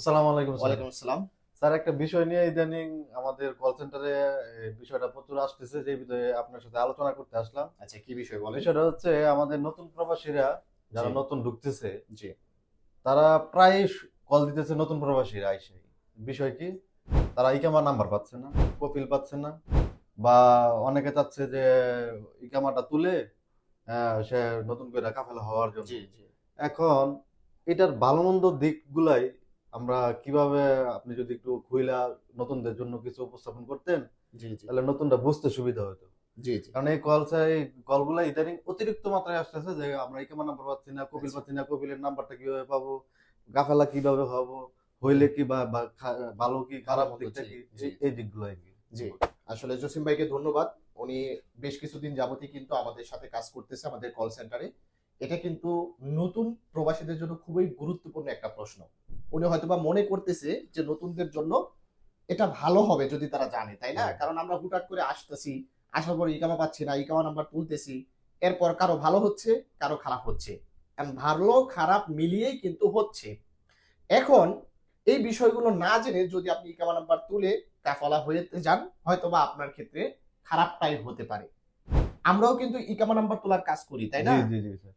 আসসালামু আলাইকুম ওয়ালাইকুম আসসালাম। স্যার একটা বিষয় নিয়ে ইদানিং আমাদের কল সেন্টারে বিষয়টা প্রচুর আসতেছে যে বিষয়ে আপনার সাথে আলোচনা করতে আসলাম। আচ্ছা কি বিষয় বলেন? বিষয়টা হচ্ছে আমাদের নতুন প্রবাসীরা যারা নতুন ঢুকতেছে জি। তারা প্রায় কল দিতেছে নতুন প্রবাসীরা আইসে বিষয় কি? তারা ইকামা নাম্বার পাচ্ছে না প্রোফাইল পাচ্ছে না বা অনেকে চাচ্ছে যে ইকামাটা তুলে সে নতুন করে কাফেলা হওয়ার জন্য। এখন এটার ভালো মন্দ দিকগুলাই আমরা কীভাবে আপনি যদি একটু খুইলা নতুনদের জন্য কিছু উপস্থাপন করতেন তাহলে নতুনটা বুঝতে সুবিধা হতো। জি জি। কারণ এই কল এই কলগুলো ইদানিং অতিরিক্ত মাত্রায় আসতেছে যে আমরা ইকামা নাম্বার পাচ্ছি না কপিল আচ্ছা। পাচ্ছি না কপিলের নাম্বারটা কীভাবে পাবো গাফেলা কীভাবে হব হইলে কি বা ভালো কি খারাপ দিকটা কি এই- এই দিকগুলো আর কি। জি। আসলে জসিম ভাইকে ধন্যবাদ। উনি বেশ কিছুদিন যাবতই কিন্তু আমাদের সাথে কাজ করতেছে আমাদের কল সেন্টারে এটা কিন্তু নতুন প্রবাসীদের জন্য খুবই গুরুত্বপূর্ণ একটা প্রশ্ন। উনি হয়তোবা মনে করতেছে যে নতুনদের জন্য এটা ভালো হবে যদি তারা জানে তাই না? কারণ আমরা হুটহাট করে আসতেছি আসার পর ইকামা পাচ্ছি না ইকামা নাম্বার তুলতেছি এরপর কারও ভালো হচ্ছে কারও খারাপ হচ্ছে। ভালো খারাপ মিলিয়েই কিন্তু হচ্ছে। এখন এই বিষয়গুলো না জেনে যদি আপনি ইকামা নাম্বার তুলে কাফালা হয়ে যান হয়তো বা আপনার ক্ষেত্রে খারাপটাই হতে পারে। আমরাও কিন্তু ইকামা নাম্বার তোলার কাজ করি তাই না?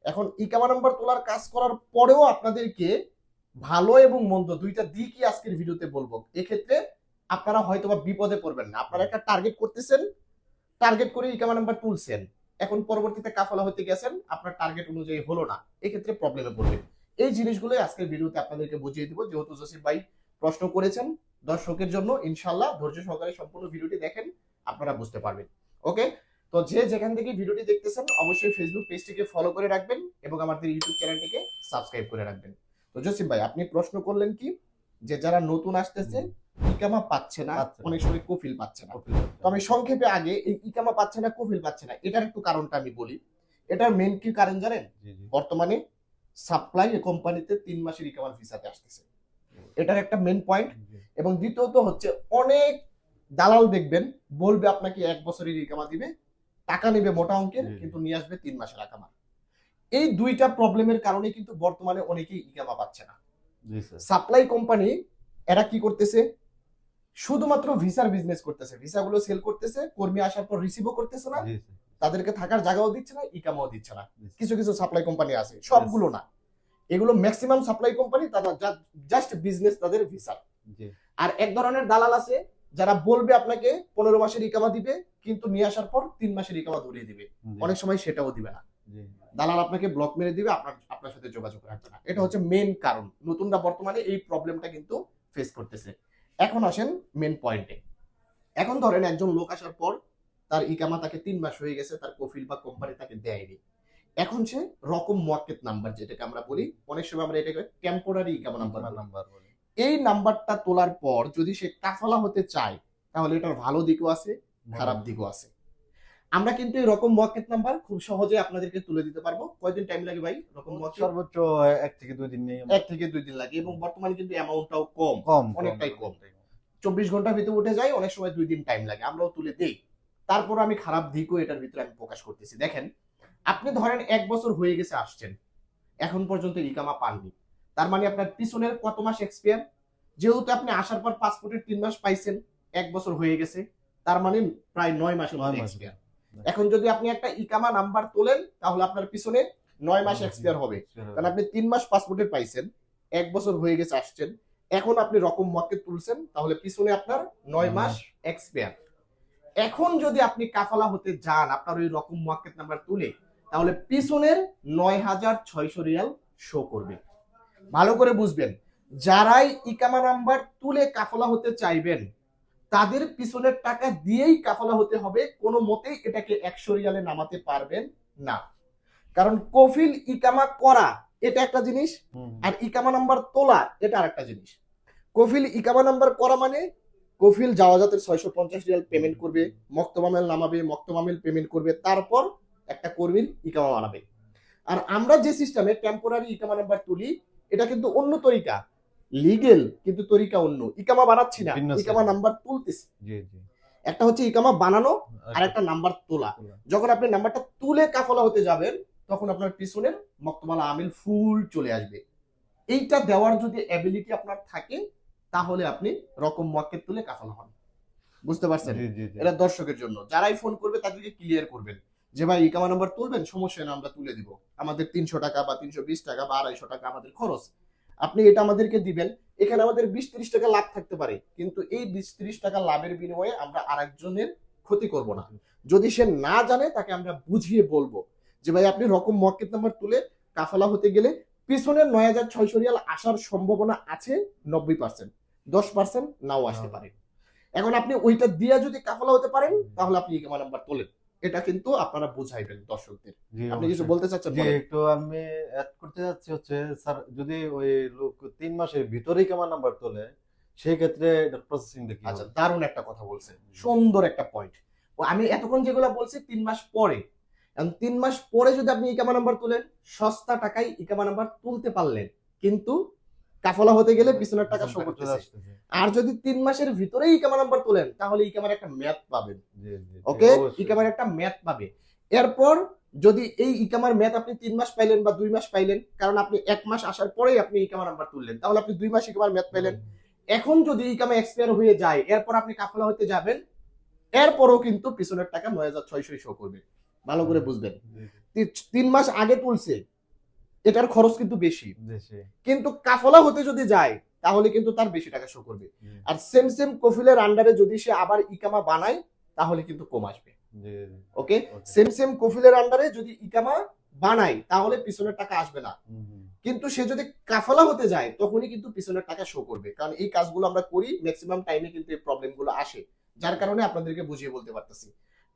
এখন ইকামা নাম্বার তোলার কাজ করার পরেও আপনাদেরকে ভালো এবং মন্দ দুইটা দিকই আজকের ভিডিওতে বলব। এক্ষেত্রে আপনারা হয়তো বা বিপদে পড়বেন না। আপনারা একটা টার্গেট করতেছেন টার্গেট করে ইকামা নাম্বার তুলছেন। এখন পরবর্তীতে কাফালা হতে গেছেন, আপনার টার্গেট অনুযায়ী হলো না। এক্ষেত্রে প্রবলেমে পড়বেন। এই জিনিসগুলোই আজকের ভিডিওতে আপনাদেরকে বুঝিয়ে দিব। যেহেতু জসিম ভাই প্রশ্ন করেছেন দর্শকের জন্য ইনশাল্লাহ ধৈর্য সহকারে সম্পূর্ণ ভিডিওটি দেখেন, আপনারা বুঝতে পারবেন। ওকে তো যে যেখান থেকে ভিডিওটি দেখতেছেন, অবশ্যই ফেসবুক পেজটিকে ফলো করে রাখবেন এবং আমাদের ইউটিউব চ্যানেলটিকে সাবস্ক্রাইব করে রাখবেন। তো জসিম ভাই আপনি প্রশ্ন করলেন কি? যে যারা নতুন আসতেছে ইকামা পাচ্ছে না অনেক সময় কফিল পাচ্ছে না। তো আমি সংক্ষেপে আগে এই ইকামা পাচ্ছে না কফিল পাচ্ছে না এটার একটু কারণটা আমি বলি। এটার মেন কি কারণ জানেন? বর্তমানে সাপ্লাই কোম্পানিতে তিন মাসের ইকামার ভিসাতে আসতেছে। এটার একটা মেন পয়েন্ট এবং দ্বিতীয়ত হচ্ছে অনেক দালাল দেখবেন বলবে আপনাকে এক বছরের ইকামা দিবে টাকা নেবে মোটা অঙ্কের কিন্তু নিয়ে আসবে তিন মাসের আকামা এই দুইটা প্রবলেমের কারণে কিন্তু বর্তমানে অনেকেই ইকামা পাচ্ছে না। সাপ্লাই কোম্পানি এরা কি করতেছে? শুধুমাত্র ভিসার বিজনেস করতেছে। ভিসাগুলো সেল করতেছে কর্মী আসার পর রিসিভও করতেছে না। তাদেরকে থাকার জায়গাও দিচ্ছে না ইকামাও দিচ্ছে না। কিছু কিছু সাপ্লাই কোম্পানি আছে সবগুলো না। এগুলো ম্যাক্সিমাম সাপ্লাই কোম্পানি তারা জাস্ট বিজনেস তাদের ভিসা আর এক ধরনের দালাল আছে যারা বলবে আপনাকে পনেরো মাসের ইকামা দিবে কিন্তু নিয়ে আসার পর তিন মাসের ইকামা ধরিয়ে দিবে। অনেক সময় সেটাও দিবে না। দালাল আপনাকে ব্লক মেরে দিবে আপনার আপনার সাথে যোগাযোগ রাখবে না। এটা হচ্ছে মেন কারণ। নতুনরা বর্তমানে এই প্রবলেমটা কিন্তু ফেস করতেছে। এখন আসেন মেন পয়েন্টে এখন ধরেন একজন লোক আসার পর তার ইকামা তাকে তিন মাস হয়ে গেছে তার কফিল বা কোম্পানি তাকে দেয়নি। এখন সে রকম মার্কেট নাম্বার যেটাকে আমরা বলি অনেক সময় আমরা এটাকে টেম্পোরারি ইকামা নাম্বার নাম্বার নাম্বার বলে। এই নাম্বারটা তোলার পর যদি সে কাফালা হতে চায় তাহলে এটার ভালো দিকও আছে খারাপ দিকও আছে। আমরা কিন্তু এই রকম মার্কেট নাম্বার খুব সহজে আপনাদেরকে তুলে দিতে পারব। কয়দিন টাইম লাগে ভাই রকম সর্বোচ্চ এক থেকে দুই দিন নেই এক থেকে দুই দিন লাগে এবং বর্তমানে কিন্তু অ্যামাউন্টটাও কম কম অনেকটাই কম। চব্বিশ ঘণ্টার ভিতরে উঠে যায় অনেক সময় দুই দিন টাইম লাগে আমরাও তুলে দেই। তারপর আমি খারাপ দিকও এটার ভিতরে আমি প্রকাশ করতেছি। দেখেন আপনি ধরেন এক বছর হয়ে গেছে আসছেন এখন পর্যন্ত ইকামা পাননি। তার মানে আপনার পিছনের কত মাস এক্সপিয়ার যেহেতু আপনি আসার পর পাসপোর্টের তিন মাস পাইছেন এক বছর হয়ে গেছে তার মানে প্রায় নয় মাসের এক্সপিয়ার এখন যদি আপনি একটা ইকামা নাম্বার তোলেন তাহলে আপনার পিছনে নয় মাস এক্সপিয়ার হবে। কারণ আপনি তিন মাস পাসপোর্টে পাইছেন এক বছর হয়ে গেছে আসছেন। এখন আপনি রকম মার্কেট তুলছেন তাহলে পিছনে আপনার নয় মাস এক্সপায়ার এখন যদি আপনি কাফালা হতে যান আপনার ওই রকম মার্কেট নাম্বার তুলে তাহলে পিছনের নয় হাজার ছয়শো রিয়াল শো করবে। ভালো করে বুঝবেন যারাই ইকামা নাম্বার তুলে কাফলা হতে চাইবেন তাদের পিছনের টাকা দিয়েই কাফলা হতে হবে কোনো মতেই এটাকে একশো রিয়ালে নামাতে পারবেন না। কারণ কফিল ইকামা করা এটা একটা জিনিস আর ইকামা নাম্বার তোলা এটা আর একটা জিনিস। কফিল ইকামা নাম্বার করা মানে কফিল জাওয়াজাতের ছয়শো পঞ্চাশ রিয়াল পেমেন্ট করবে মক্তমামেল নামাবে মক্তমামেল পেমেন্ট করবে তারপর একটা কর্মীর ইকামা বানাবে। আর আমরা যে সিস্টেমে টেম্পোরারি ইকামা নাম্বার তুলি এটা কিন্তু অন্য তরিকা। লিগেল কিন্তু তরিকা অন্য। ইকামা বানাচ্ছি না ইকামা নাম্বার তুলতেছি। জি জি। একটা হচ্ছে ইকামা বানানো আর একটা নাম্বার তোলা। যখন আপনি নাম্বারটা তুলে কাফলা হতে যাবেন তখন আপনার পিছনের মক্তমালা আমিল ফুল চলে আসবে। এইটা দেওয়ার যদি অ্যাবিলিটি আপনার থাকে তাহলে আপনি রকম মক্কের তুলে কাফালা হন। বুঝতে পারছেন? এটা দর্শকের জন্য। যারাই ফোন করবে তাদেরকে ক্লিয়ার করবেন। যে ভাই ইকামা নাম্বার তুলবেন সমস্যা না আমরা তুলে দিব। আমাদের তিনশো টাকা বা তিনশো বিশ টাকা বা আড়াইশো টাকা আমাদের খরচ। আপনি এটা আমাদেরকে দিবেন। এখানে আমাদের বিশ ত্রিশ টাকা লাভ থাকতে পারে। কিন্তু এই বিশ ত্রিশ টাকা লাভের বিনিময়ে আমরা আরেকজনের ক্ষতি করব না। যদি সে না জানে তাকে আমরা বুঝিয়ে বলব যে ভাই আপনি রকম মক্কেট নাম্বার তুলে কাফালা হতে গেলে পিছনের নয় হাজার ছয়শো রিয়াল আসার সম্ভাবনা আছে নব্বই পার্সেন্ট দশ পার্সেন্ট নাও আসতে পারে। এখন আপনি ওইটা দিয়ে যদি কাফালা হতে পারেন তাহলে আপনি ইকামা নাম্বার তোলেন। এটা কিন্তু আপনারা বুঝাইবেন দর্শকদের। আপনি কিছু বলতে চাচ্ছেন একটু আমি অ্যাড করতে যাচ্ছি হচ্ছে স্যার যদি ওই লোক তিন মাসের ভিতরেই কেমন নাম্বার তোলে সেই ক্ষেত্রে প্রসেসিং দেখি আচ্ছা দারুণ একটা কথা বলছেন। সুন্দর একটা পয়েন্ট আমি এতক্ষণ যেগুলো বলছি তিন মাস পরে। তিন মাস পরে যদি আপনি ইকামা নাম্বার তুলেন সস্তা টাকায় ইকামা নাম্বার তুলতে পারলেন। কিন্তু কাফলা হতে গেলে পিছনের টাকা শো করতেছে। আর যদি তিন মাসের ভিতরেই ইকামা নাম্বার তোলেন তাহলে ইকামার একটা ম্যাথ পাবেন। ওকে ইকামার একটা ম্যাথ পাবে। এরপর যদি এই ই ইকামার ম্যাথ আপনি তিন মাস পাইলেন বা দুই মাস পাইলেন কারণ আপনি এক মাস আসার পরেই আপনি ইকামা নাম্বার তুললেন তাহলে আপনি দুই মাস ই ইকামার ম্যাথ পাইলেন। এখন যদি ইকামা এক্সপায়ার হয়ে যায় এরপর আপনি কাফলা হতে যাবেন এরপরও কিন্তু পিছনের টাকা নয় হাজার ছয়শই শো করবে। ভালো করে বুঝবেন। তিন মাস আগে তুলছে এটার খরচ কিন্তু বেশি। কিন্তু কাফলা হতে যদি যায় তাহলে কিন্তু তার বেশি টাকা শো করবে। আর সেম সেম কফিলের আন্ডারে যদি সে আবার ইকামা বানায় তাহলে কিন্তু কম আসবে। ওকে সেম সেম কফিলের আন্ডারে যদি ইকামা বানায় তাহলে পিছনের টাকা আসবে না। কিন্তু সে যদি কাফালা হতে যায় তখনই কিন্তু পিছনের টাকা শো করবে। কারণ এই কাজগুলো আমরা করি ম্যাক্সিমাম টাইমে কিন্তু এই প্রবলেমগুলো আসে। যার কারণে আপনাদেরকে বুঝিয়ে বলতে পারতেছি।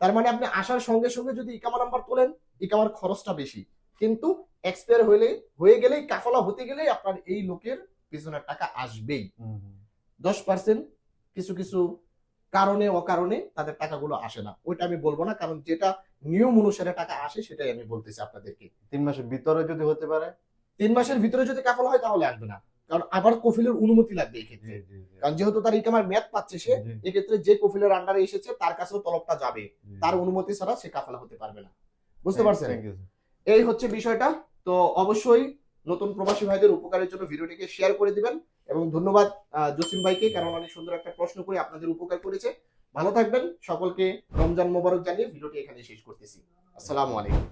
তার মানে আপনি আসার সঙ্গে সঙ্গে যদি ইকামা নাম্বার তোলেন ইকামার খরচটা বেশি। কিন্তু এক্সপায়ার হলে হয়ে গেলেই কাফালা হতে গেলেই আপনার এই লোকের পিছনের টাকা আসবেই। দশ পার্সেন্ট কিছু কিছু কারণে অকারণে তাদের টাকাগুলো আসে না। ওইটা আমি বলব না কারণ যেটা নিয়ম অনুসারে টাকা আসে সেটাই আমি বলতেছি আপনাদেরকে। তিন মাসের ভিতরে যদি হতে পারে? তিন মাসের ভিতরে যদি কাফালা হয় তাহলে আসবে না। কারণ আবার কফিলের অনুমতি লাগবে এই ক্ষেত্রে কারণ যেহেতু তার ইকামার মেয়াদ পাচ্ছে সে এক্ষেত্রে যে কফিলের আন্ডারে এসেছে তার কাছেও তলবটা যাবে। তার অনুমতি ছাড়া সে কাফলা হতে পারবে না। বুঝতে পারছেন? এই হচ্ছে বিষয়টা। তো অবশ্যই নতুন প্রবাসী ভাইদের উপকারের জন্য ভিডিওটিকে শেয়ার করে দিবেন এবং ধন্যবাদ জসিম ভাইকে, কারণ অনেক সুন্দর একটা প্রশ্ন করে আপনাদের উপকার করেছে। ভালো থাকবেন, সকলকে রমজান মোবারক জানিয়ে ভিডিওটি এখানে শেষ করতেছি। আসসালামু আলাইকুম।